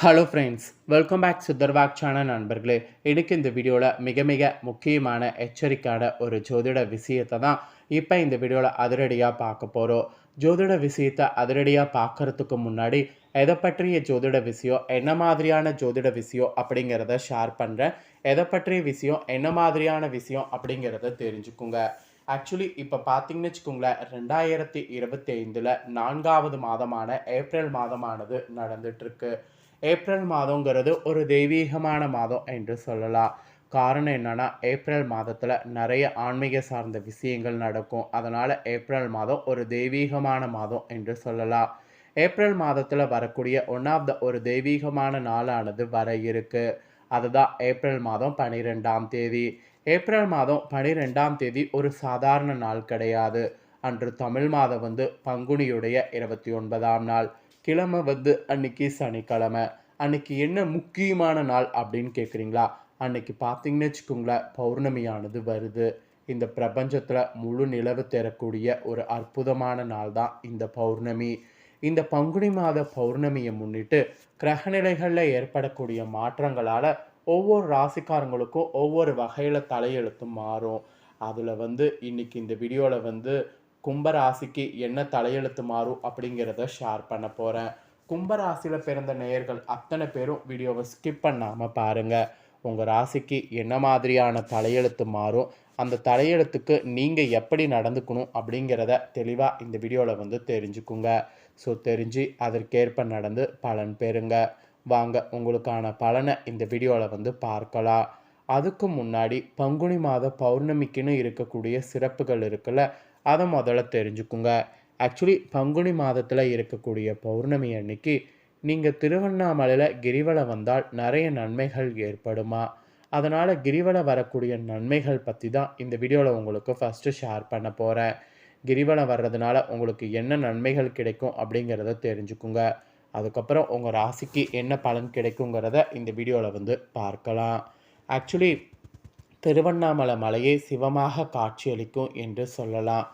Hello friends welcome back Sitharvak channel நண்பர்களே. எனக்கு இந்த வீடியோவில் மிக மிக முக்கியமான எச்சரிக்கையான ஒரு ஜோதிட விஷயத்தை தான் இப்போ இந்த வீடியோவில் அதிரடியாக பார்க்க போகிறோம் ஜோதிட விஷயத்தை அதிரடியாக பார்க்கறதுக்கு முன்னாடி எதை பற்றிய ஜோதிட விஷயம் என்ன மாதிரியான ஜோதிட விஷயம் அப்படிங்கிறத ஷேர் பண்ணுறேன் எதை பற்றிய விஷயம் என்ன மாதிரியான விஷயம் அப்படிங்கிறத தெரிஞ்சுக்குங்க. ஆக்சுவலி இப்போ பார்த்தீங்கன்னு வச்சுக்கோங்களேன் ரெண்டாயிரத்தி இருபத்தி ஐந்தில் நான்காவது மாதமான ஏப்ரல் மாதமானது நடந்துட்டுருக்கு ஏப்ரல் மாதங்கிறது ஒரு தெய்வீகமான மாதம் என்று சொல்லலாம். காரணம் என்னென்னா ஏப்ரல் மாதத்தில் நிறைய ஆன்மீக சார்ந்த விஷயங்கள் நடக்கும். அதனால் ஏப்ரல் மாதம் ஒரு தெய்வீகமான மாதம் என்று சொல்லலாம். ஏப்ரல் மாதத்தில் வரக்கூடிய ஒன் ஆஃப் த ஒரு தெய்வீகமான நாளானது வர இருக்கு. அதுதான் ஏப்ரல் மாதம் பனிரெண்டாம் தேதி. ஏப்ரல் மாதம் பனிரெண்டாம் தேதி ஒரு சாதாரண நாள் கிடையாது. அன்று தமிழ் மாதம் வந்து பங்குனியுடைய இருபத்தி ஒன்பதாம் நாள். கிழமை வந்து அன்னைக்கு சனிக்கிழமை. அன்னைக்கு என்ன முக்கியமான நாள் அப்படின்னு கேட்குறீங்களா அன்னைக்கு பார்த்தீங்கன்னு வச்சுக்கோங்களேன் பௌர்ணமியானது வருது. இந்த பிரபஞ்சத்தில் முழு நிலவு தரக்கூடிய ஒரு அற்புதமான நாள் தான் இந்த பௌர்ணமி. இந்த பங்குனி மாத பௌர்ணமியை முன்னிட்டு கிரகநிலைகளில் ஏற்படக்கூடிய மாற்றங்களால் ஒவ்வொரு ராசிக்காரங்களுக்கும் ஒவ்வொரு வகையில் தலையெழுத்தும் மாறும். அதில் வந்து இன்னைக்கு இந்த வீடியோவில் வந்து கும்பராசிக்கு என்ன தலையெழுத்து மாறும் அப்படிங்கிறத ஷேர் பண்ண போகிறேன் கும்பராசியில் பிறந்த நேயர்கள் அத்தனை பேரும் வீடியோவை ஸ்கிப் பண்ணாமல் பாருங்கள் உங்கள் ராசிக்கு என்ன மாதிரியான தலையெழுத்து மாறும் அந்த தலையெழுத்துக்கு நீங்கள் எப்படி நடந்துக்கணும் அப்படிங்கிறத தெளிவாக இந்த வீடியோவில் வந்து தெரிஞ்சுக்குங்க. ஸோ தெரிஞ்சு அதற்கேற்ப நடந்து பலன் பெறுங்க. வாங்க உங்களுக்கான பலனை இந்த வீடியோவில் வந்து பார்க்கலாம். அதுக்கு முன்னாடி பங்குனி மாத பௌர்ணமிக்குன்னு இருக்கக்கூடிய சிறப்புகள் இருக்குல்ல அதை முதல்ல தெரிஞ்சுக்குங்க. ஆக்சுவலி பங்குனி மாதத்தில் இருக்கக்கூடிய பௌர்ணமி அன்னைக்கு நீங்கள் திருவண்ணாமலையில் கிரிவலம் வந்தால் நிறைய நன்மைகள் ஏற்படுமா? அதனால் கிரிவலம் வரக்கூடிய நன்மைகள் பற்றி தான் இந்த வீடியோவில் உங்களுக்கு ஃபஸ்ட்டு ஷேர் பண்ண போகிறேன் கிரிவலம் வர்றதுனால உங்களுக்கு என்ன நன்மைகள் கிடைக்கும் அப்படிங்கிறத தெரிஞ்சுக்குங்க. அதுக்கப்புறம் உங்கள் ராசிக்கு என்ன பலன் கிடைக்குங்கிறத இந்த வீடியோவில் வந்து பார்க்கலாம். ஆக்சுவலி திருவண்ணாமலை மலையே சிவமாக காட்சியளிக்கும் என்று சொல்லலாம்.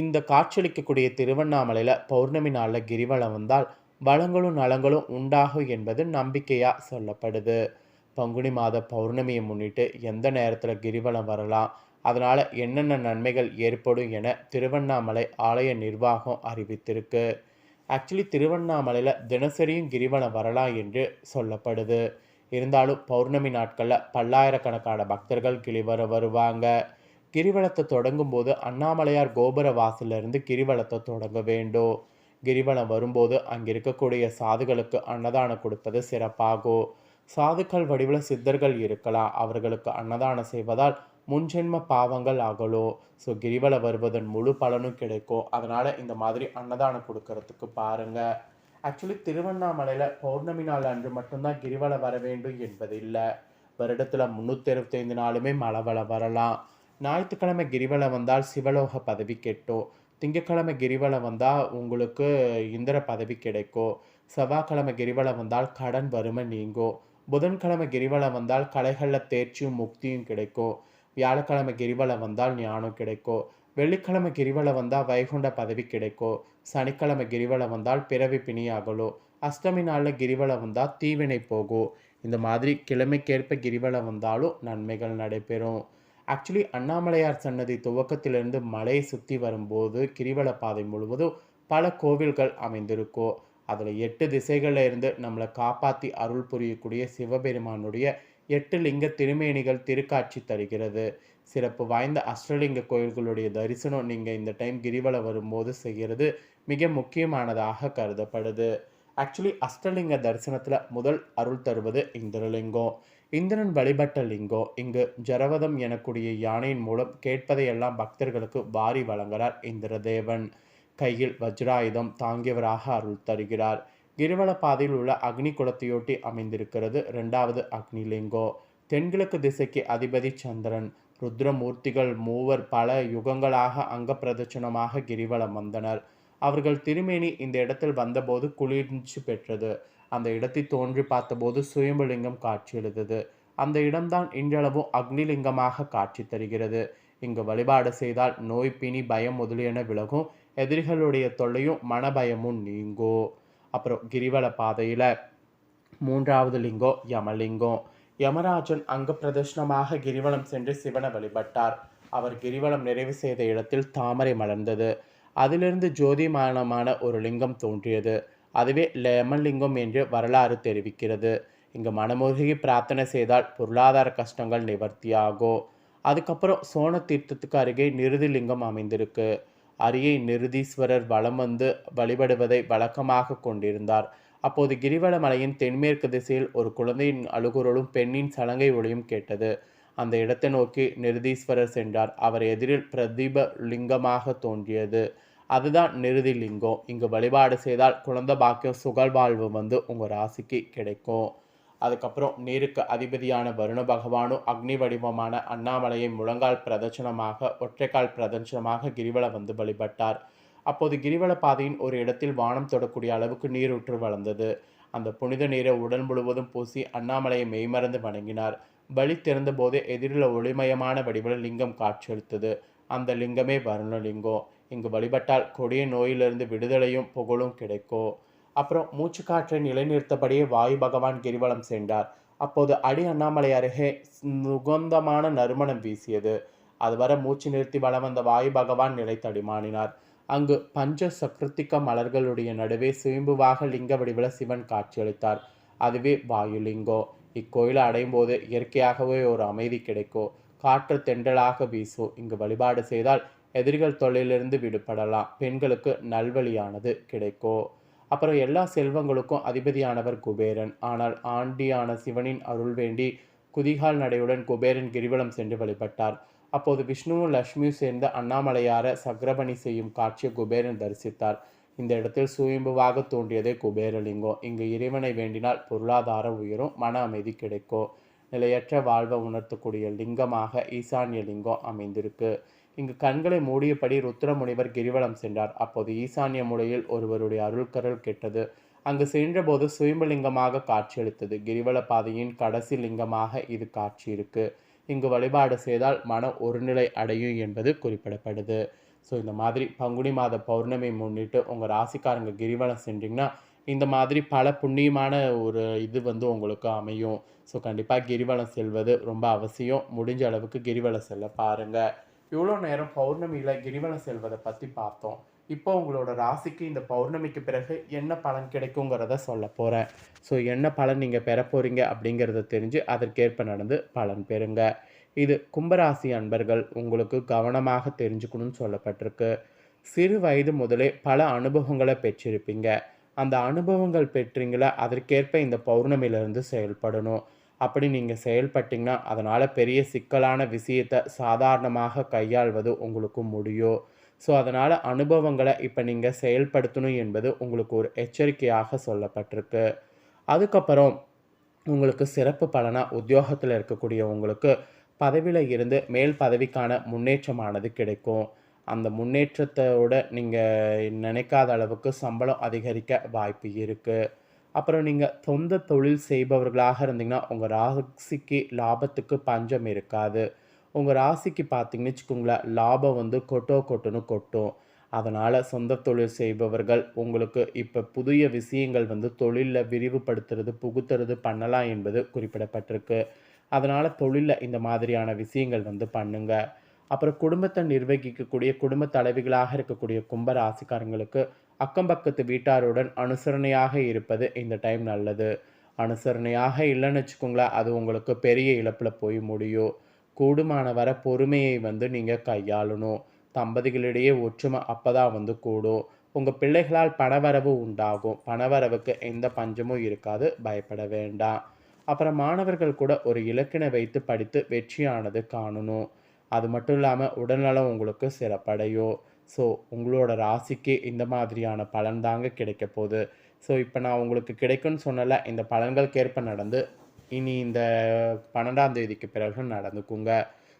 இந்த காட்சியளிக்கக்கூடிய திருவண்ணாமலையில் பௌர்ணமி நாளில் கிரிவலம் வந்தால் வளங்களும் நலங்களும் உண்டாகும் என்பது நம்பிக்கையாக சொல்லப்படுது. பங்குனி மாத பௌர்ணமியை முன்னிட்டு எந்த நேரத்தில் கிரிவலம் வரலாம் அதனால் என்னென்ன நன்மைகள் ஏற்படும் என திருவண்ணாமலை ஆலய நிர்வாகம் அறிவித்திருக்கு. ஆக்சுவலி திருவண்ணாமலையில் தினசரியும் கிரிவலம் வரலாம் என்று சொல்லப்படுது. இருந்தாலும் பௌர்ணமி நாட்களில் பல்லாயிரக்கணக்கான பக்தர்கள் கிரிவர வருவாங்க. கிரிவலத்தை தொடங்கும் போது அண்ணாமலையார் கோபுர வாசலிருந்து கிரிவலத்தை தொடங்க வேண்டும் கிரிவலம் வரும்போது அங்கே இருக்கக்கூடிய சாதுகளுக்கு அன்னதானம் கொடுப்பது சிறப்பாகும் சாதுக்கள் வடிவில் சித்தர்கள் இருக்கலாம். அவர்களுக்கு அன்னதானம் செய்வதால் முன்ஜென்ம பாவங்கள் அகலும் ஸோ கிரிவலம் வருவதன் முழு பலனும் கிடைக்கும். அதனால் இந்த மாதிரி அன்னதானம் கொடுக்கறதுக்கு பாருங்கள் ஆக்சுவலி திருவண்ணாமலையில் பௌர்ணமி நாள் அன்று மட்டும்தான் கிரிவலம் வர வேண்டும் என்பது இல்லை வருடத்தில் முந்நூற்றி அறுபத்தைந்து நாளுமே மழை வரலாம். ஞாயிற்றுக்கிழமை கிரிவலம் வந்தால் சிவலோக பதவி கெட்டும் திங்கக்கிழமை கிரிவலம் வந்தால் உங்களுக்கு இந்திர பதவி கிடைக்கும் செவ்வாய்க்கிழமை கிரிவலம் வந்தால் கடன் வறுமை நீங்கும் புதன்கிழமை கிரிவலம் வந்தால் கலைகளில் தேர்ச்சியும் முக்தியும் கிடைக்கும் வியாழக்கிழமை கிரிவலம் வந்தால் ஞானம் கிடைக்கும் வெள்ளிக்கிழமை கிரிவலம் வந்தால் வைகுண்ட பதவி கிடைக்கும் சனிக்கிழமை கிரிவலம் வந்தால் பிறவி பிணியாகலும் அஷ்டமி நாளில் கிரிவலம் வந்தால் தீவினை போகும் இந்த மாதிரி கிழமைக்கேற்ப கிரிவலம் வந்தாலும் நன்மைகள் நடைபெறும். ஆக்சுவலி அண்ணாமலையார் சன்னதி துவக்கத்திலிருந்து மலையை சுற்றி வரும்போது கிரிவல பாதை முழுவதும் பல கோவில்கள் அமைந்திருக்கும். அதில் எட்டு திசைகளில் இருந்து நம்மளை காப்பாற்றி அருள் புரியக்கூடிய சிவபெருமானுடைய எட்டு லிங்க திருமேனிகள் திருக்காட்சி தருகிறது. சிறப்பு வாய்ந்த அஷ்டலிங்க கோயில்களுடைய தரிசனம் நீங்கள் இந்த டைம் கிரிவலம் வரும்போது செய்கிறது மிக முக்கியமானதாக கருதப்படுது. ஆக்சுவலி அஷ்டலிங்க தரிசனத்தில் முதல் அருள் தருவது இந்திரலிங்கம். இந்திரன் வழிபட்ட லிங்கம் இங்கு ஜரவதம் எனக்கூடிய யானையின் மூலம் கேட்பதையெல்லாம் பக்தர்களுக்கு வாரி வழங்குகிறார் இந்திரதேவன். கையில் வஜ்ராயுதம் தாங்கியவராக அருள் தருகிறார். கிரிவல பாதையில் உள்ள அக்னி குளத்தையொட்டி அமைந்திருக்கிறது ரெண்டாவது அக்னிலிங்கோ தென்கிழக்கு திசைக்கு அதிபதி சந்திரன். ருத்ரமூர்த்திகள் மூவர் பல யுகங்களாக அங்க பிரதட்சணமாக கிரிவலம் வந்தனர். அவர்கள் திருமேனி இந்த இடத்தில் வந்தபோது குளிர்ச்சி பெற்றது. அந்த இடத்தை தோன்றி பார்த்தபோது சுயம்புலிங்கம் காட்சியளித்தது அந்த இடம்தான் இன்றளவும் அக்னிலிங்கமாக காட்சி தருகிறது. இங்கு வழிபாடு செய்தால் நோய் பிணி பயம் முதலியன விலகும். எதிரிகளுடைய தொல்லையும் மனபயமும் நீங்கும் அப்புறம் கிரிவல பாதையில் மூன்றாவது லிங்கம் யமலிங்கம். யமராஜன் அங்க பிரதர்ஷனமாக கிரிவலம் சென்று சிவனை வழிபட்டார். அவர் கிரிவலம் நிறைவு செய்த இடத்தில் தாமரை மலர்ந்தது. அதிலிருந்து ஜோதிமானமான ஒரு லிங்கம் தோன்றியது. அதுவே யமலிங்கம் என்று வரலாறு தெரிவிக்கிறது. இங்கு மனமுருகி பிரார்த்தனை செய்தால் பொருளாதார கஷ்டங்கள் நிவர்த்தியாகும் அதுக்கப்புறம் சோன தீர்த்தத்துக்கு அருகே நிருதி லிங்கம் அமைந்திருக்கு. அரியை நிருதீஸ்வரர் வலம் வந்து வழிபடுவதை வழக்கமாக கொண்டிருந்தார். அப்போது கிரிவல மலையின் தென்மேற்கு திசையில் ஒரு குழந்தையின் அழுகுரலும் பெண்ணின் சலங்கை ஒளியும் கேட்டது. அந்த இடத்தை நோக்கி நிருதீஸ்வரர் சென்றார். அவர் எதிரில் பிரதீப லிங்கமாக தோன்றியது. அதுதான் நிருதி லிங்கம். இங்கு வழிபாடு செய்தால் குழந்தை பாக்கியம் சுகழ்வாழ்வு வந்து உங்கள் ராசிக்கு கிடைக்கும். அதுக்கப்புறம் நீருக்கு அதிபதியான வருண பகவானும் அக்னி வடிவமான அண்ணாமலையை முழங்கால் பிரதட்சணமாக ஒற்றைக்கால் பிரதட்சணமாக கிரிவலம் வந்து வழிபட்டார். அப்போது கிரிவல பாதையின் ஒரு இடத்தில் வானம் தொடக்கூடிய அளவுக்கு நீரூற்று வளர்ந்தது. அந்த புனித நீரை உடல் முழுவதும் பூசி அண்ணாமலையை மெய்மறந்து வணங்கினார். பலி திறந்த போதே எதிரில் ஒளிமயமான வடிவில் லிங்கம் காட்சியளித்தது. அந்த லிங்கமே வருணலிங்கம் இங்கு வழிபட்டால் கொடிய நோயிலிருந்து விடுதலையும் புகழும் கிடைக்கும் அப்புறம் மூச்சுக்காற்றை நிலைநிறுத்தபடியே வாயு பகவான் கிரிவலம் சென்றார். அப்போது அடி அண்ணாமலை அருகே சுகந்தமான நறுமணம் வீசியது. அதுவரை மூச்சு நிறுத்தி வளம் வந்த வாயு பகவான் நிலை தடிமானினார். அங்கு பஞ்ச சக்ருத்திக மலர்களுடைய நடுவே சுயம்புவாக லிங்க வடிவில் சிவன் காட்சியளித்தார். அதுவே வாயுலிங்கோ. இக்கோயிலை அடையும் போது இயற்கையாகவே ஒரு அமைதி கிடைக்கும் காற்று தென்றலாக வீசும் இங்கு வழிபாடு செய்தால் எதிரிகள் தொழிலிருந்து விடுபடலாம். பெண்களுக்கு நல்வழியானது கிடைக்கும் அப்புறம் எல்லா செல்வங்களுக்கும் அதிபதியானவர் குபேரன். ஆனால் ஆண்டியான சிவனின் அருள் வேண்டி குதிகால் நடையுடன் குபேரன் கிரிவலம் சென்று வழிபட்டார். அப்போது விஷ்ணுவும் லக்ஷ்மியும் சேர்ந்து அண்ணாமலையார சக்கரபணி செய்யும் காட்சியை குபேரன் தரிசித்தார். இந்த இடத்தில் சுயம்புவாக தோன்றியதே குபேரலிங்கம் இங்கு இறைவனை வேண்டினால் பொருளாதார உயரும் மன அமைதி கிடைக்கும் நிலையற்ற வாழ்வை உணர்த்தக்கூடிய லிங்கமாக ஈசான்ய லிங்கம் அமைந்திருக்கு. இங்கு கண்களை மூடியபடி ருத்ரமுனிவர் கிரிவலம் சென்றார். அப்போது ஈசான்ய மூலையில் ஒருவருடைய அருள்கரல் கேட்டது. அங்கு சென்றபோது சுயம்பலிங்கமாக காட்சியளித்தது. கிரிவல பாதையின் கடைசி லிங்கமாக இது காட்சி இருக்கு இங்கு வழிபாடு செய்தால் மன ஒருநிலை அடையும் என்பது குறிப்பிடப்படுது. ஸோ இந்த மாதிரி பங்குனி மாத பௌர்ணமி முன்னிட்டு உங்கள் ராசிக்காரங்க கிரிவலம் சென்றீங்கன்னா இந்த மாதிரி பல புண்ணியமான ஒரு இது வந்து உங்களுக்கு அமையும். ஸோ கண்டிப்பாக கிரிவலம் செல்வது ரொம்ப அவசியம். முடிஞ்ச அளவுக்கு கிரிவலம் செல்ல பாருங்கள் இவ்வளோ நேரம் பௌர்ணமியில் கிரிவலம் செல்வதை பற்றி பார்த்தோம். இப்போ உங்களோட ராசிக்கு இந்த பௌர்ணமிக்கு பிறகு என்ன பலன் கிடைக்குங்கிறத சொல்ல போகிறேன் ஸோ என்ன பலன் நீங்கள் பெற போகிறீங்க அப்படிங்கிறத தெரிஞ்சு அதற்கேற்ப நடந்து பலன் பெறுங்க. இது கும்பராசி அன்பர்கள் உங்களுக்கு கவனமாக தெரிஞ்சுக்கணும்னு சொல்லப்பட்டிருக்கு. சிறு வயது முதலே பல அனுபவங்களை பெற்றிருப்பீங்க. அந்த அனுபவங்கள் பெற்றீங்களா? அதற்கேற்ப இந்த பௌர்ணமியிலிருந்து செயல்படணும். அப்படி நீங்கள் செயல்பட்டிங்கன்னா அதனால் பெரிய சிக்கலான விஷயத்தை சாதாரணமாக கையாள்வது உங்களுக்கு முடியும் ஸோ அதனால் அனுபவங்களை இப்போ நீங்கள் செயல்படுத்தணும் என்பது உங்களுக்கு ஒரு எச்சரிக்கையாக சொல்லப்பட்டிருக்கு. அதுக்கப்புறம் உங்களுக்கு சிறப்பு பலனாக உத்தியோகத்தில் இருக்கக்கூடிய உங்களுக்கு பதவியில் இருந்து மேல் பதவிக்கான முன்னேற்றமானது கிடைக்கும். அந்த முன்னேற்றத்தோட நீங்கள் நினைக்காத அளவுக்கு சம்பளம் அதிகரிக்க வாய்ப்பு இருக்குது அப்புறம் நீங்கள் சொந்த தொழில் செய்பவர்களாக இருந்தீங்கன்னா உங்கள் ராசிக்கு லாபத்துக்கு பஞ்சம் இருக்காது. உங்கள் ராசிக்கு பார்த்தீங்கன்னு வச்சுக்கோங்களேன் லாபம் வந்து கொட்டோ கொட்டுன்னு கொட்டும். அதனால் சொந்த தொழில் செய்பவர்கள் உங்களுக்கு இப்போ புதிய விஷயங்கள் வந்து தொழிலில் விரிவுபடுத்துறது புகுத்துறது பண்ணலாம் என்பது குறிப்பிடப்பட்டிருக்கு. அதனால் தொழிலில் இந்த மாதிரியான விஷயங்கள் வந்து பண்ணுங்க. அப்புறம் குடும்பத்தை நிர்வகிக்கக்கூடிய குடும்ப தலைவிகளாக இருக்கக்கூடிய கும்ப ராசிக்காரங்களுக்கு அக்கம் பக்கத்து வீட்டாருடன் அனுசரணையாக இருப்பது இந்த டைம் நல்லது. அனுசரணையாக இல்லைன்னு வச்சுக்கோங்களேன் அது உங்களுக்கு பெரிய இழப்பில் போய் முடியும். கூடுமான வர பொறுமையை வந்து நீங்கள் கையாளணும். தம்பதிகளிடையே ஒற்றுமை அப்போ தான் வந்து கூடும். உங்கள் பிள்ளைகளால் பணவரவு உண்டாகும். பணவரவுக்கு எந்த பஞ்சமும் இருக்காது. பயப்பட வேண்டாம். அப்புறம் மாணவர்கள் கூட ஒரு இலக்கினை வைத்து படித்து வெற்றியானது காணணும். அது மட்டும் இல்லாமல் உடல்நலம் உங்களுக்கு சிறப்படையும். ஸோ உங்களோட ராசிக்கு இந்த மாதிரியான பலன் தாங்க கிடைக்க போகுது. ஸோ இப்போ நான் உங்களுக்கு கிடைக்கும்னு சொன்னல இந்த பலன்களுக்கேற்ப நடந்து இனி இந்த பன்னெண்டாம் தேதிக்கு பிறகு நடந்துக்குங்க.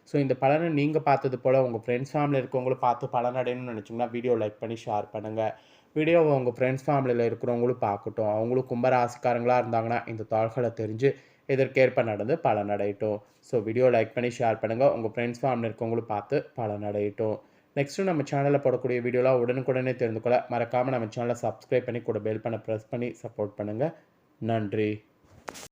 ஸோ இந்த பலனை நீங்கள் பார்த்தது போல் உங்கள் ஃப்ரெண்ட்ஸ் ஃபேமிலி இருக்கவங்களும் பார்த்து பலன் அடையணும்னு நினச்சிங்கன்னா வீடியோ லைக் பண்ணி ஷேர் பண்ணுங்கள் வீடியோவை உங்கள் ஃப்ரெண்ட்ஸ் ஃபேமிலியில் இருக்கிறவங்களும் பார்க்கட்டும். அவங்களும் கும்பராசிக்காரங்களாக இருந்தாங்கன்னா இந்த தாள்களை தெரிஞ்சு இதற்கேற்ப நடந்து பலனடையட்டும். ஸோ வீடியோ லைக் பண்ணி ஷேர் பண்ணுங்கள் உங்கள் ஃப்ரெண்ட்ஸ் ஃபேமிலி இருக்கவங்களும் பார்த்து பலனடையட்டும். நெக்ஸ்ட்டு நம்ம சேனலில் போடக்கூடிய வீடியோலாம் உடனுக்குடனே தெரிந்து கொள்ள மறக்காமல் நம்ம சேனலை சப்ஸ்கிரைப் பண்ணி கூட பெல் பண்ண ப்ரெஸ் பண்ணி சப்போர்ட் பண்ணுங்கள் நன்றி.